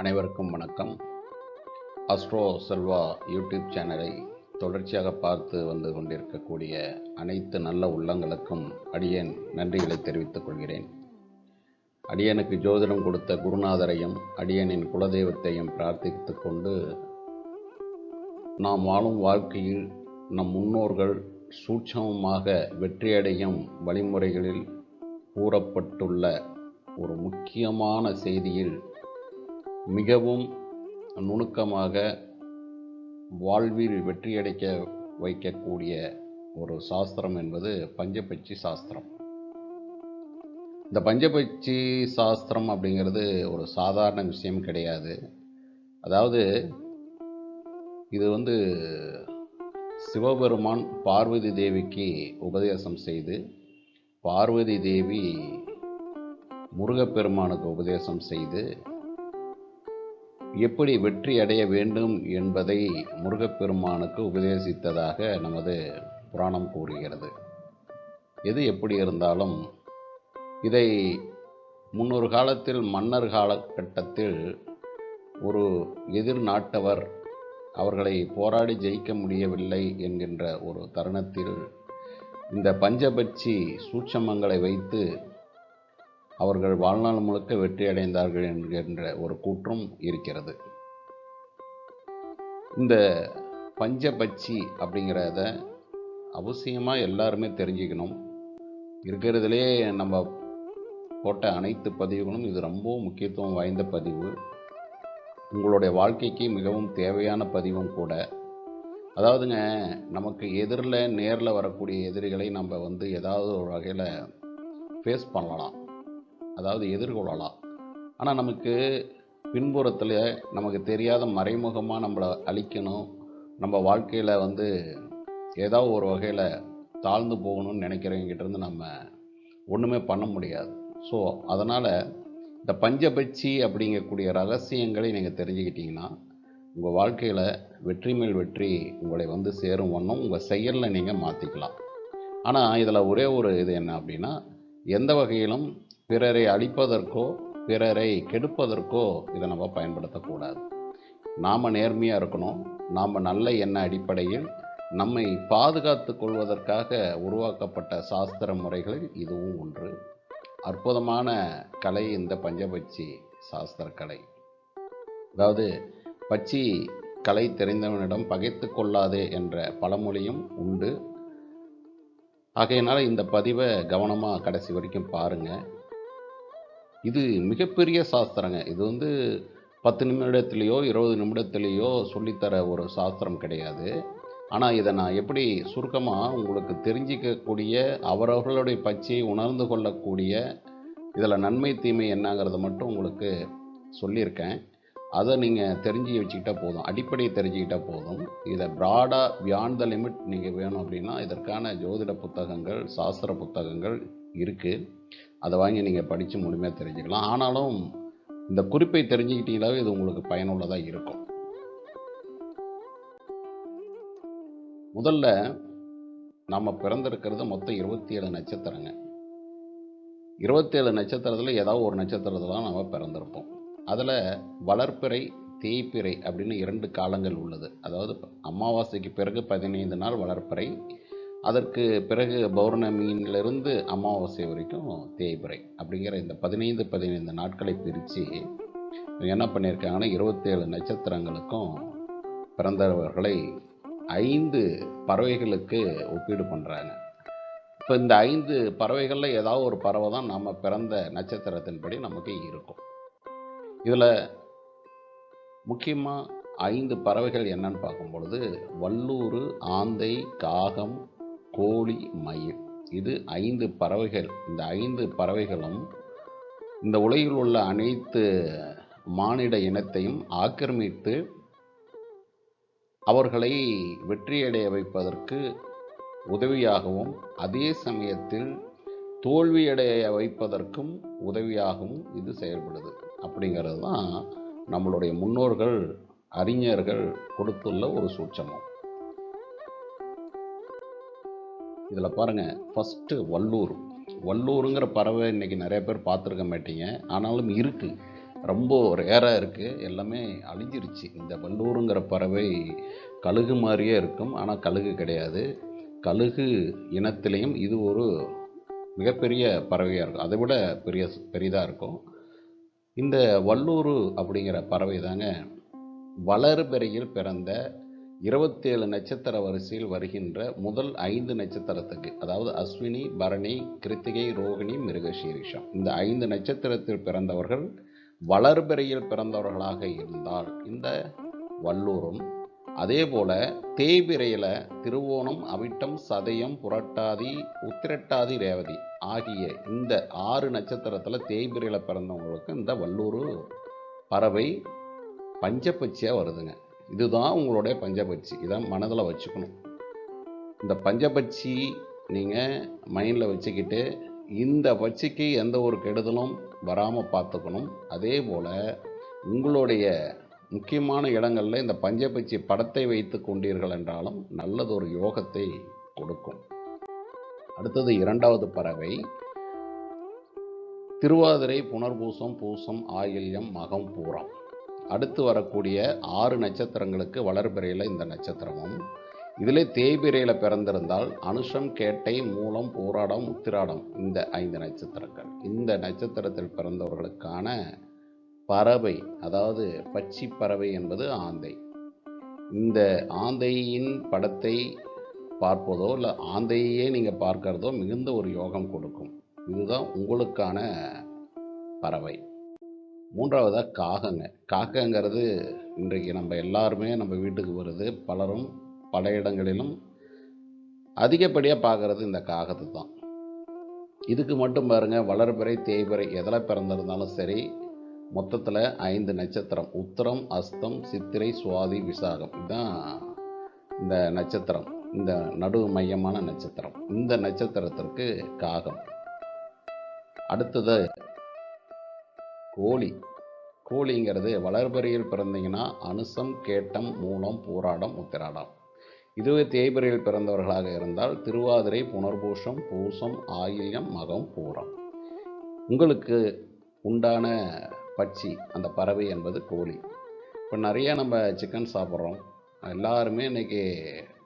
அனைவருக்கும் வணக்கம். Astro Selva YouTube சேனலை தொடர்ச்சியாக பார்த்து வந்து கொண்டிருக்கக்கூடிய அனைத்து நல்ல உள்ளங்களுக்கும் அடியேன் நன்றிகளை தெரிவித்துக் கொள்கிறேன். அடியனுக்கு ஜோதிடம் கொடுத்த குருநாதரையும் அடியனின் குலதெய்வத்தையும் பிரார்த்தித்து கொண்டு நாம் வாழும் வாழ்க்கையில் நம் முன்னோர்கள் சூட்சமமாக வெற்றியடையும் வழிமுறைகளில் கூறப்பட்டுள்ள ஒரு முக்கியமான செய்தியில் மிகவும் நுணுக்கமாக வாழ்வில் வெற்றியடைக்க வைக்கக்கூடிய ஒரு சாஸ்திரம் என்பது பஞ்சபட்சி சாஸ்திரம். இந்த பஞ்சபட்சி சாஸ்திரம் அப்படிங்கிறது ஒரு சாதாரண விஷயம் கிடையாது. அதாவது இது வந்து சிவபெருமான் பார்வதி தேவிக்கு உபதேசம் செய்து பார்வதி தேவி முருகப்பெருமானுக்கு உபதேசம் செய்து எப்படி வெற்றி அடைய வேண்டும் என்பதை முருகப்பெருமானுக்கு உபதேசித்ததாக நமது புராணம் கூறுகிறது. எது எப்படி இருந்தாலும் இதை முன்னொரு காலத்தில் மன்னர் காலகட்டத்தில் ஒரு எதிர் நாட்டவர் அவர்களை போராடி ஜெயிக்க முடியவில்லை என்கின்ற ஒரு தருணத்தில் இந்த பஞ்சபட்சி சூட்சமங்களை வைத்து அவர்கள் வாழ்நாள் முழுக்க வெற்றி அடைந்தார்கள் என்கின்ற ஒரு கூற்றும் இருக்கிறது. இந்த பஞ்சபட்சி அப்படிங்கிறத அவசியமாக எல்லாருமே தெரிஞ்சுக்கணும். இருக்கிறதுலே நம்ம போட்ட அனைத்து பதிவுகளும் இது ரொம்ப முக்கியத்துவம் வாய்ந்த பதிவு. உங்களுடைய வாழ்க்கைக்கு மிகவும் தேவையான பதிவும் கூட. அதாவதுங்க நமக்கு எதிரில் நேரில் வரக்கூடிய எதிரிகளை நம்ம வந்து ஏதாவது ஒரு வகையில் ஃபேஸ் பண்ணலாம். அதாவது எதிர்கொள்ளலாம் ஆனால் நமக்கு பின்புறத்தில் நமக்கு தெரியாத மறைமுகமாக நம்மளை அழிக்கணும். நம்ம வாழ்க்கையில் வந்து ஏதாவது ஒரு வகையில் தாழ்ந்து போகணும்னு நினைக்கிறவங்கிட்டேருந்து நம்ம ஒன்றுமே பண்ண முடியாது. ஸோ அதனால் இந்த பஞ்சபட்சி அப்படிங்கக்கூடிய ரகசியங்களை நீங்கள் தெரிஞ்சுக்கிட்டிங்கன்னா உங்கள் வாழ்க்கையில் வெற்றி மேல் வெற்றி உங்களை வந்து சேரும் வண்ணம் உங்கள் செயலில் நீங்கள் மாற்றிக்கலாம் ஆனால் இதில் ஒரே ஒரு இது என்ன அப்படின்னா எந்த வகையிலும் பிறரை அழிப்பதற்கோ பிறரை கெடுப்பதற்கோ இதை நம்ம பயன்படுத்தக்கூடாது. நாம் நேர்மையாக இருக்கணும். நாம் நல்ல எண்ண அடிப்படையில் நம்மை பாதுகாத்து கொள்வதற்காக உருவாக்கப்பட்ட சாஸ்திர முறைகளில் இதுவும் ஒன்று. அற்புதமான கலை இந்த பஞ்சபட்சி சாஸ்திர கலை. அதாவது பச்சி கலை தெரிந்தவனிடம் பகைத்து கொள்ளாதே என்ற பழமொழியும் உண்டு. ஆகையினால் இந்த பதிவை கவனமாக கடைசி வரைக்கும் பாருங்கள் இது மிகப்பெரிய சாஸ்திரங்க. இது வந்து பத்து நிமிடத்துலேயோ இருபது நிமிடத்துலேயோ சொல்லித்தர ஒரு சாஸ்திரம் கிடையாது. ஆனால் இதை நான் எப்படி சுருக்கமாக உங்களுக்கு தெரிஞ்சிக்கக்கூடிய அவரவர்களுடைய பச்சையை உணர்ந்து கொள்ளக்கூடிய இதில் நன்மை தீமை என்னங்கிறத மட்டும் உங்களுக்கு சொல்லியிருக்கேன். அதை நீங்கள் தெரிஞ்சு வச்சுக்கிட்டா போதும். அடிப்படையை தெரிஞ்சுக்கிட்டா போதும். இதை ப்ராடாக பியாண்ட் த லிமிட் நீங்கள் வேணும் அப்படின்னா இதற்கான ஜோதிட புத்தகங்கள் சாஸ்திர புத்தகங்கள் இருக்குது அதை வாங்கி நீங்கள் படித்து முழுமையாக தெரிஞ்சுக்கலாம். ஆனாலும் இந்த குறிப்பை தெரிஞ்சுக்கிட்டீங்களாவே இது உங்களுக்கு பயனுள்ளதாக இருக்கும். முதல்ல நம்ம பிறந்திருக்கிறது மொத்தம் இருபத்தி ஏழு நட்சத்திரங்க. இருபத்தேழு நட்சத்திரத்தில் ஏதாவது ஒரு நட்சத்திரத்தில் தான் நம்ம பிறந்திருப்போம். அதில் வளர்ப்பிறை தேய்ப்பிறை அப்படின்னு இரண்டு காலங்கள் உள்ளது. அதாவது அமாவாசைக்கு பிறகு பதினைந்து நாள் வளர்ப்பிறை அதற்கு பிறகு பௌர்ணமியிலிருந்து அமாவாசை வரைக்கும் தேய்பிறை அப்படிங்கிற இந்த பதினைந்து பதினைந்து நாட்களை பிரித்து என்ன பண்ணியிருக்காங்கன்னா இருபத்தேழு நட்சத்திரங்களுக்கும் பிறந்தவர்களை ஐந்து பறவைகளுக்கு ஒப்பீடு பண்ணுறாங்க இப்போ இந்த ஐந்து பறவைகளில் ஏதாவது ஒரு பறவை தான் நம்ம பிறந்த நட்சத்திரத்தின்படி நமக்கு இருக்கும். இதில் முக்கியமாக ஐந்து பறவைகள் என்னன்னு பார்க்கும் பொழுது வல்லூர் ஆந்தை காகம் கோழி மயில். இது ஐந்து பறவைகள். இந்த ஐந்து பறவைகளும் இந்த உலகில் உள்ள அனைத்து மானிட இனத்தையும் ஆக்கிரமித்து அவர்களை வெற்றியடைய வைப்பதற்கு உதவியாகவும் அதே சமயத்தில் தோல்வியடைய வைப்பதற்கும் உதவியாகவும் இது செயல்படுது. அப்படிங்கிறது தான் நம்மளுடைய முன்னோர்கள் அறிஞர்கள் கொடுத்துள்ள ஒரு சூட்சமம். இதில் பாருங்கள் ஃபஸ்ட்டு வல்லூர் வல்லூருங்கிற பறவை இன்றைக்கி நிறைய பேர் பார்த்துருக்க மாட்டீங்க. ஆனாலும் இருக்குது ரொம்ப ரேராக இருக்குது எல்லாமே அழிஞ்சிருச்சு. இந்த வல்லூருங்கிற பறவை கழுகு மாதிரியே இருக்கும். ஆனால் கழுகு கிடையாது. கழுகு இனத்திலையும் இது ஒரு மிகப்பெரிய பறவையாக இருக்கும். அதை விட பெரிய பெரிதாக இருக்கும். இந்த வல்லூர் அப்படிங்கிற பறவை தாங்க வளர்பிறையில் பிறந்த இருபத்தேழு நட்சத்திர வரிசையில் வருகின்ற முதல் ஐந்து நட்சத்திரத்துக்கு அதாவது அஸ்வினி பரணி கிருத்திகை ரோகிணி மிருகசீரிஷம். இந்த ஐந்து நட்சத்திரத்தில் பிறந்தவர்கள் வளர்பிறையில் பிறந்தவர்களாக இருந்தால் இந்த வல்லூரும் அதே போல் தேய்பிரையில் திருவோணம் அவிட்டம் சதயம் புரட்டாதி உத்திரட்டாதி ரேவதி ஆகிய இந்த ஆறு நட்சத்திரத்தில் தேய்பிரையில் பிறந்தவங்களுக்கு இந்த வல்லூர் பறவை பஞ்சபட்சியாக வருதுங்க. இதுதான் உங்களுடைய பஞ்சபட்சி. இதை மனதில் வச்சுக்கணும். இந்த பஞ்சபட்சி நீங்கள் மைண்டில் வச்சுக்கிட்டு இந்த பட்சிக்கு எந்த ஒரு கெடுதலும் வராமல் பார்த்துக்கணும். அதே போல் உங்களுடைய முக்கியமான இடங்களில் இந்த பஞ்சபட்சி படத்தை வைத்து கொண்டீர்கள் என்றாலும் நல்லதொரு யோகத்தை கொடுக்கும். அடுத்தது இரண்டாவது பறவை திருவாதிரை புனர்பூசம் பூசம் ஆயில்யம் மகம் பூரம். அடுத்து வரக்கூடிய ஆறு நட்சத்திரங்களுக்கு வளர்பிறையில் இந்த நட்சத்திரமும். இதில் தேய்பிரையில் பிறந்திருந்தால் அனுஷம் கேட்டை மூலம் போராடம் உத்திராடம் இந்த ஐந்து நட்சத்திரங்கள். இந்த நட்சத்திரத்தில் பிறந்தவர்களுக்கான பறவை அதாவது பச்சி பறவை என்பது ஆந்தை. இந்த ஆந்தையின் படத்தை பார்ப்பதோ இல்லை ஆந்தையே நீங்கள் பார்க்கறதோ மிகுந்த ஒரு யோகம் கொடுக்கும். இதுதான் உங்களுக்கான பறவை. மூன்றாவதாக காகங்க. காக்கங்கிறது இன்றைக்கு நம்ம எல்லாருமே நம்ம வீட்டுக்கு வருது. பலரும் பல இடங்களிலும் அதிகப்படியாக பார்க்குறது இந்த காகத்தை தான் இதுக்கு மட்டும் பாருங்கள் வளர்பிறை தேய்பிறை எதில் பிறந்திருந்தாலும் சரி மொத்தத்தில் ஐந்து நட்சத்திரம். உத்தரம் அஸ்தம் சித்திரை சுவாதி விசாகம். இதுதான் இந்த நட்சத்திரம். இந்த நடு மையமான நட்சத்திரம். இந்த நட்சத்திரத்திற்கு காகம். அடுத்தது கோழி. கோழிங்கிறது வளர்பறையில் பிறந்தீங்கன்னா அனுசம் கேட்டம் மூலம் போராடம் உத்திராடம். இதுவே தேய்பிரையில் பிறந்தவர்களாக இருந்தால் திருவாதிரை புனர்பூஷம் பூசம் ஆயில்யம் மகம் பூரம். உங்களுக்கு உண்டான பட்சி அந்த பறவை என்பது கோழி. இப்போ நிறைய நம்ம சிக்கன் சாப்பிட்றோம். எல்லாருமே இன்றைக்கி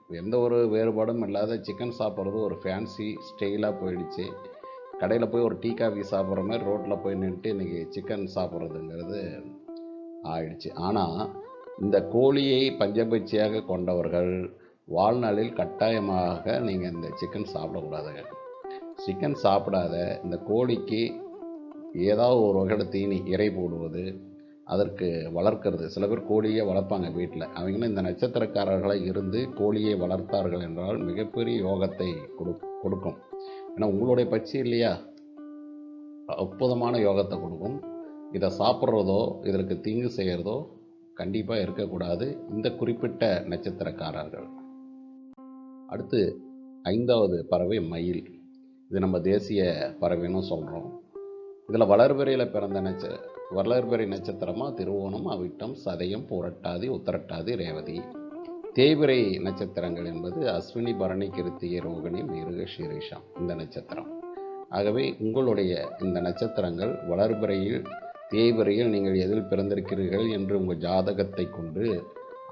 எந்த ஒரு வேறுபாடும் இல்லாத சிக்கன் சாப்பிட்றது ஒரு ஃபேன்சி ஸ்டைலாக போயிடுச்சு. கடையில் போய் ஒரு டீ காஃபி சாப்பிட்ற மாதிரி ரோட்டில் போய் நின்றுட்டு இன்றைக்கி சிக்கன் சாப்பிட்றதுங்கிறது ஆயிடுச்சு. ஆனால் இந்த கோழியை பஞ்சபட்சியாக கொண்டவர்கள் வாழ்நாளில் கட்டாயமாக நீங்கள் இந்த சிக்கன் சாப்பிடக்கூடாதுங்க சிக்கன் சாப்பிடாத இந்த கோழிக்கு ஏதாவது ஒரு வகையில் தீனி இறை போடுவது அதற்கு வளர்க்கிறது. சில பேர் கோழியே வளர்ப்பாங்க வீட்டில். அவங்களும் இந்த நட்சத்திரக்காரர்களாக இருந்து கோழியை வளர்த்தார்கள் என்றால் மிகப்பெரிய யோகத்தை கொடு கொடுக்கும். ஏன்னா உங்களுடைய பட்சி இல்லையா? அற்புதமான யோகத்தை கொடுக்கும். இதை சாப்பிட்றதோ இதற்கு தீங்கு செய்கிறதோ கண்டிப்பாக இருக்கக்கூடாது. இந்த குறிப்பிட்ட நட்சத்திரக்காரர்கள். அடுத்து ஐந்தாவது பறவை மயில். இது நம்ம தேசிய பறவைன்னு சொல்கிறோம் இதில் வளர்பிறையில் பிறந்த நட்ச வளர்பிறை நட்சத்திரமாக திருவோணம் அவிட்டம் சதயம் புரட்டாதி உத்தரட்டாதி ரேவதி. தேய்பிரை நட்சத்திரங்கள் என்பது அஸ்வினி பரணி கிருத்திகை ரோகிணி மிருக ஸ்ரீரிஷம் இந்த நட்சத்திரம். ஆகவே உங்களுடைய இந்த நட்சத்திரங்கள் வளர்பிறையில் தேய்பிரையில் நீங்கள் எதில் பிறந்திருக்கிறீர்கள் என்று உங்கள் ஜாதகத்தை கொண்டு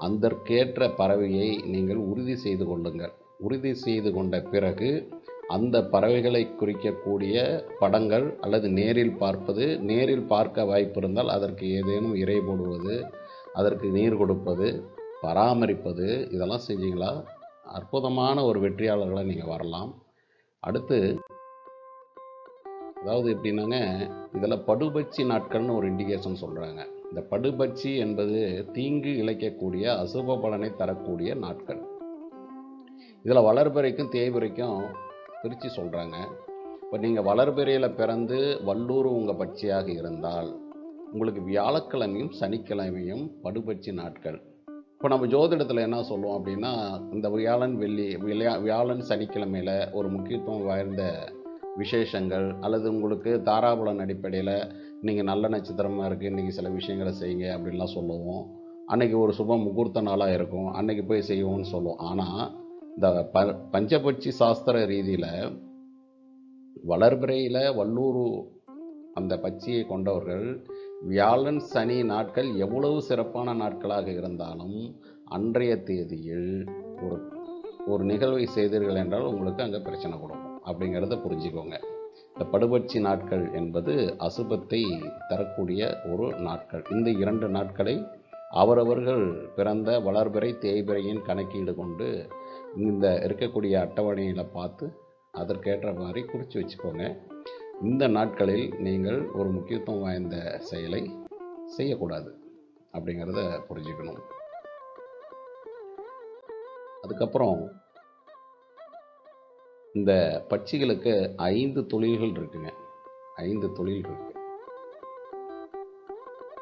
அதற்கேற்ற பறவையை நீங்கள் உறுதி செய்து கொள்ளுங்கள். உறுதி செய்து கொண்ட பிறகு அந்த பறவைகளை குறிக்கக்கூடிய படங்கள் அல்லது நேரில் பார்ப்பது நேரில் பார்க்க வாய்ப்பு இருந்தால் அதற்கு ஏதேனும் இறை போடுவது அதற்கு நீர் கொடுப்பது பராமரிப்பது இதெல்லாம் செஞ்சீங்களா? அற்புதமான ஒரு வெற்றியாளர்களை நீங்கள் வரலாம். அடுத்து அதாவது எப்படின்னாங்க இதில் படுபட்சி நாட்கள்னு ஒரு இண்டிகேஷன் சொல்கிறாங்க இந்த படுபட்சி என்பது தீங்கு இழைக்கக்கூடிய அசுப பலனை தரக்கூடிய நாட்கள். இதில் வளர்பிறைக்கும் தேய்பிறைக்கும் பிரித்து சொல்கிறாங்க இப்போ நீங்கள் வளர்பிறையில் பிறந்து வல்லூர் உங்கள் பட்சியாக இருந்தால் உங்களுக்கு வியாழக்கிழமையும் சனிக்கிழமையும் படுபட்சி நாட்கள். இப்போ நம்ம ஜோதிடத்தில் என்ன சொல்லுவோம் அப்படின்னா இந்த வியாழன் வெள்ளி விளையா வியாழன் சனிக்கிழமையில் ஒரு முக்கியத்துவம் வாய்ந்த விசேஷங்கள் அல்லது உங்களுக்கு தாராபுலன் அடிப்படையில் நீங்கள் நல்ல நட்சத்திரமாக இருக்குது இன்றைக்கி சில விஷயங்களை செய்யுங்க அப்படின்லாம் சொல்லுவோம். அன்றைக்கி ஒரு சுப முகூர்த்த நாளாக இருக்கும். அன்றைக்கி போய் செய்வோம்னு சொல்லுவோம். ஆனால் இந்த ப பஞ்சபட்சி சாஸ்திர ரீதியில் வளர்பிறையில் வல்லூர் அந்த பட்சியை கொண்டவர்கள் வியாழன் சனி நாட்கள் எவ்வளவு சிறப்பான நாட்களாக இருந்தாலும் அன்றைய தேதியில் ஒரு ஒரு நிகழ்வை செய்தீர்கள் என்றால் உங்களுக்கு அங்கே பிரச்சனை கொடுக்கும். அப்படிங்கிறத புரிஞ்சுக்கோங்க. இந்த படுபட்சி நாட்கள் என்பது அசுபத்தை தரக்கூடிய ஒரு நாட்கள். இந்த இரண்டு நாட்களை அவரவர்கள் பிறந்த வளர்பிறை தேய்பிறையின் கணக்கீடு கொண்டு இந்த இருக்கக்கூடிய அட்டவணையில் பார்த்து அதற்கேற்ற மாதிரி குறித்து வச்சுக்கோங்க. இந்த நாட்களில் நீங்கள் ஒரு முக்கியத்துவம் வாய்ந்த செயலை செய்யக்கூடாது அப்படிங்கிறத புரிஞ்சுக்கணும். அதுக்கப்புறம் இந்த பட்சிகளுக்கு ஐந்து தொழில்கள் இருக்குங்க. ஐந்து தொழில் இருக்கு.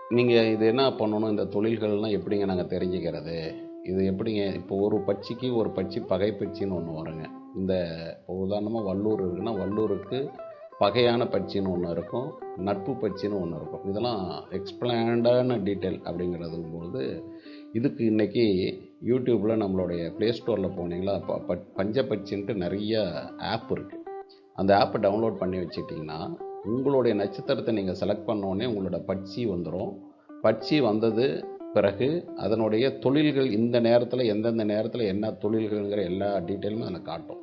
நீங்கள் இது என்ன பண்ணணும்? இந்த தொழில்கள்லாம் எப்படிங்க நாங்கள் தெரிஞ்சுக்கிறது? இது எப்படிங்க? இப்போ ஒரு பட்சிக்கு ஒரு பட்சி பகைப்பட்சின்னு ஒன்று வருங்க. இந்த இப்போ உதாரணமாக வல்லூர் இருக்குன்னா வல்லூருக்கு பகையான பட்சின்னு ஒன்று இருக்கும் நட்பு பட்சின்னு ஒன்று இருக்கும். இதெல்லாம் எக்ஸ்பிளாண்டான டீட்டெயில் அப்படிங்கிறது பொழுது இதுக்கு இன்றைக்கி யூடியூப்பில் நம்மளுடைய ப்ளே ஸ்டோரில் போனீங்களா ப ப- பஞ்சபட்சின்ட்டு நிறைய ஆப் இருக்குது அந்த ஆப்பை டவுன்லோட் பண்ணி வச்சுட்டிங்கன்னா உங்களுடைய நட்சத்திரத்தை நீங்கள் செலக்ட் பண்ணோடனே உங்களோட பட்சி வந்துடும் பட்சி வந்தது பிறகு அதனுடைய தொழில்கள் இந்த நேரத்தில் எந்தெந்த நேரத்தில் என்ன தொழில்கள்ங்கிற எல்லா டீட்டெயிலுமே அதில் காட்டும்.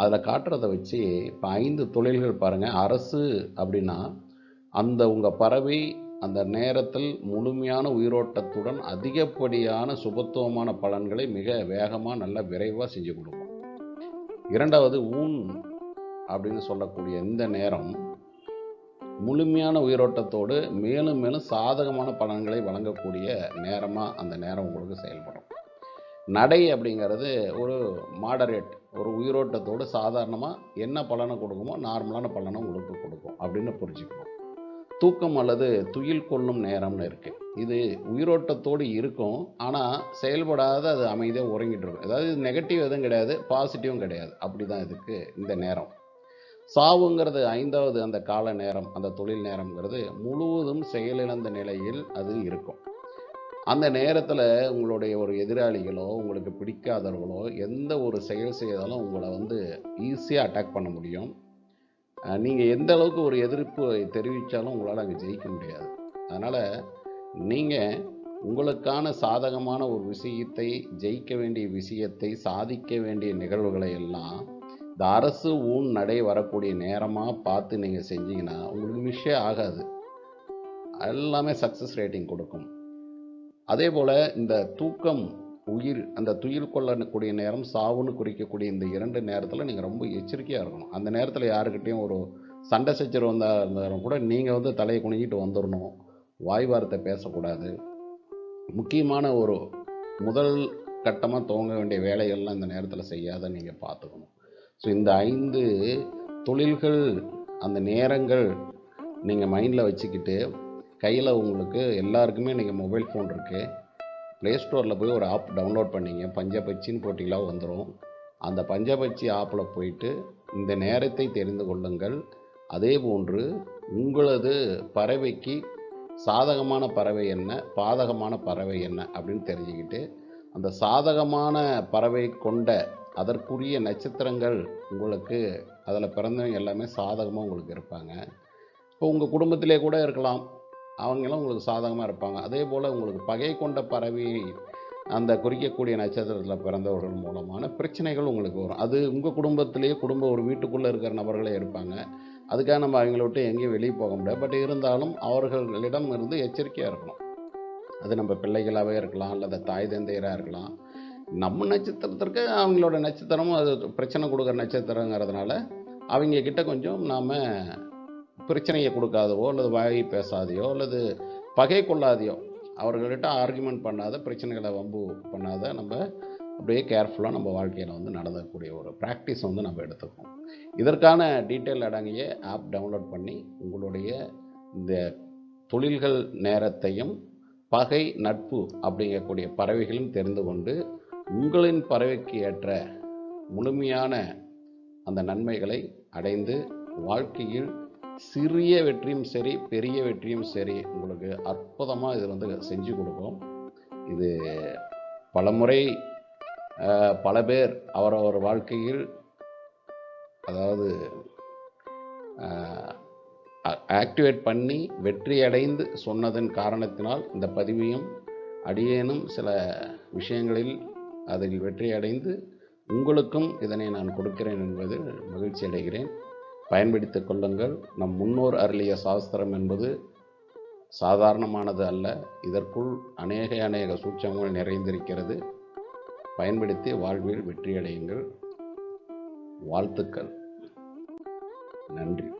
அதில் காட்டுறத வச்சு இப்போ ஐந்து தொழில்கள் பாருங்கள் அரசு அப்படின்னா அந்த உங்கள் பறவை அந்த நேரத்தில் முழுமையான உயிரோட்டத்துடன் அதிகப்படியான சுபத்துவமான பலன்களை மிக வேகமாக நல்ல விரைவாக செஞ்சு கொடுக்கும். இரண்டாவது ஊன் அப்படின்னு சொல்லக்கூடிய இந்த நேரம் முழுமையான உயிரோட்டத்தோடு மேலும் மேலும் சாதகமான பலன்களை வழங்கக்கூடிய நேரமாக அந்த நேரம் உங்களுக்கு செயல்படும். நடை அப்படிங்கிறது ஒரு மாடரேட் ஒரு உயிரோட்டத்தோடு சாதாரணமாக என்ன பலனை கொடுக்குமோ நார்மலான பலனை உங்களுக்கு கொடுக்கும் அப்படின்னு புரிஞ்சுக்கணும். தூக்கம் அல்லது துயில் கொள்ளும் நேரம்னு இருக்குது இது உயிரோட்டத்தோடு இருக்கும் ஆனால் செயல்படாத அது அமைதியாக உறங்கிட்டு இருக்கும். அதாவது நெகட்டிவ் எதுவும் கிடையாது பாசிட்டிவும் கிடையாது. அப்படி தான் இதுக்கு இந்த நேரம். சாவுங்கிறது ஐந்தாவது அந்த கால நேரம் அந்த தொழில் நேரம்ங்கிறது முழுவதும் செயலிழந்த நிலையில் அது இருக்கும். அந்த நேரத்தில் உங்களுடைய ஒரு எதிராளிகளோ உங்களுக்கு பிடிக்காதவர்களோ எந்த ஒரு செயல் செய்தாலும் உங்களை வந்து ஈஸியாக அட்டாக் பண்ண முடியும். நீங்கள் எந்த அளவுக்கு ஒரு எதிர்ப்பு தெரிவித்தாலும் உங்களால் அங்கே ஜெயிக்க முடியாது. அதனால் நீங்கள் உங்களுக்கான சாதகமான ஒரு விஷயத்தை ஜெயிக்க வேண்டிய விஷயத்தை சாதிக்க வேண்டிய நிகழ்வுகளை எல்லாம் இந்த அரசு ஊன் நடை வரக்கூடிய நேரமாக பார்த்து நீங்கள் செஞ்சீங்கன்னா உங்களுக்கு விஷயம் ஆகாது. எல்லாமே சக்ஸஸ் ரேட்டிங் கொடுக்கும். அதே போல் இந்த தூக்கம் உயிர் அந்த துயில் கொள்ளக்கூடிய நேரம் சாவுன்னு குறிக்கக்கூடிய இந்த இரண்டு நேரத்தில் நீங்கள் ரொம்ப எச்சரிக்கையாக இருக்கணும். அந்த நேரத்தில் யாருக்கிட்டேயும் ஒரு சண்டை சச்சரவு வந்தால் இருந்தாலும் கூட நீங்கள் வந்து தலையை குனிஞ்சிட்டு வந்துடணும் வாய் வார்த்தை பேசக்கூடாது. முக்கியமான ஒரு முதல் கட்டமாக துவங்க வேண்டிய வேலைகள்லாம் இந்த நேரத்தில் செய்யாத நீங்கள் பார்த்துக்கணும் ஸோ இந்த ஐந்து தொழில்கள் அந்த நேரங்கள் நீங்கள் மைண்டில் வச்சுக்கிட்டு கையில் உங்களுக்கு எல்லாருக்குமே நீங்கள் மொபைல் ஃபோன் இருக்குது ப்ளே ஸ்டோரில் போய் ஒரு ஆப் டவுன்லோட் பண்ணிங்க. பஞ்சபட்சின்னு போட்டிங்களா வந்துடும் அந்த பஞ்சபட்சி ஆப்பில் போயிட்டு இந்த நேரத்தை தெரிந்து கொள்ளுங்கள். அதே போன்று உங்களது பறவைக்கு சாதகமான பறவை என்ன பாதகமான பறவை என்ன அப்படின்னு தெரிஞ்சுக்கிட்டு அந்த சாதகமான பறவை கொண்ட அதற்குரிய நட்சத்திரங்கள் உங்களுக்கு அதில் பிறந்தவங்க எல்லாமே சாதகமாக உங்களுக்கு இருப்பாங்க. இப்போ உங்கள் குடும்பத்திலே கூட இருக்கலாம். அவங்களும் உங்களுக்கு சாதகமாக இருப்பாங்க. அதே போல் உங்களுக்கு பகை கொண்ட பறவை அந்த குறிக்கக்கூடிய நட்சத்திரத்தில் பிறந்தவர்கள் மூலமான பிரச்சனைகள் உங்களுக்கு வரும். அது உங்கள் குடும்பத்திலேயே குடும்ப ஒரு வீட்டுக்குள்ளே இருக்கிற நபர்களே இருப்பாங்க. அதுக்காக நம்ம அவங்கள விட்டு எங்கேயும் வெளியே போக முடியாது. பட் இருந்தாலும் அவர்களிடம் இருந்து எச்சரிக்கையாக இருக்கணும். அது நம்ம பிள்ளைகளாகவே இருக்கலாம் அல்லது தாய் தந்தையராக இருக்கலாம். நம்ம நட்சத்திரத்திற்கு அவங்களோட நட்சத்திரமும் அது பிரச்சனை கொடுக்குற நட்சத்திரங்கிறதுனால அவங்க கிட்ட கொஞ்சம் நாம் பிரச்சனையை கொடுக்காதவோ அல்லது வாய் பேசாதையோ அல்லது பகை கொள்ளாதையோ அவர்கள்ட்ட ஆர்குமெண்ட் பண்ணாத பிரச்சனைகளை வம்பு பண்ணாத நம்ம அப்படியே கேர்ஃபுல்லாக நம்ம வாழ்க்கையில் வந்து நடந்தக்கூடிய ஒரு ப்ராக்டிஸ் வந்து நம்ம எடுத்துக்கோம் இதற்கான டீட்டெயில் அடங்கிய ஆப் டவுன்லோட் பண்ணி உங்களுடைய இந்த தொழில்கள் நேரத்தையும் பகை நட்பு அப்படிங்கக்கூடிய பறவைகளும் தெரிந்து கொண்டு உங்களின் பறவைக்கு ஏற்ற முழுமையான அந்த நன்மைகளை அடைந்து வாழ்க்கையில் சிறிய வெற்றியும் சரி பெரிய வெற்றியும் சரி உங்களுக்கு அற்புதமாக இது வந்து செஞ்சு கொடுக்கும். இது பலமுறை பல பேர் அவரவர் வாழ்க்கையில் அதாவது ஆக்டிவேட் பண்ணி வெற்றி அடைந்து சொன்னதன் காரணத்தினால் இந்த பதிவையும் அடியேனும் சில விஷயங்களில் அதில் வெற்றி அடைந்து உங்களுக்கும் இதனை நான் கொடுக்கிறேன் என்பதில் மகிழ்ச்சி அடைகிறேன். பயன்படுத்திக் கொள்ளுங்கள். நம் முன்னோர் அருளிய சாஸ்திரம் என்பது சாதாரணமானது அல்ல. இதற்குள் அநேக அநேக சூட்சங்கள் நிறைந்திருக்கிறது. பயன்படுத்தி வாழ்வில் வெற்றியடையுங்கள். வாழ்த்துக்கள். நன்றி.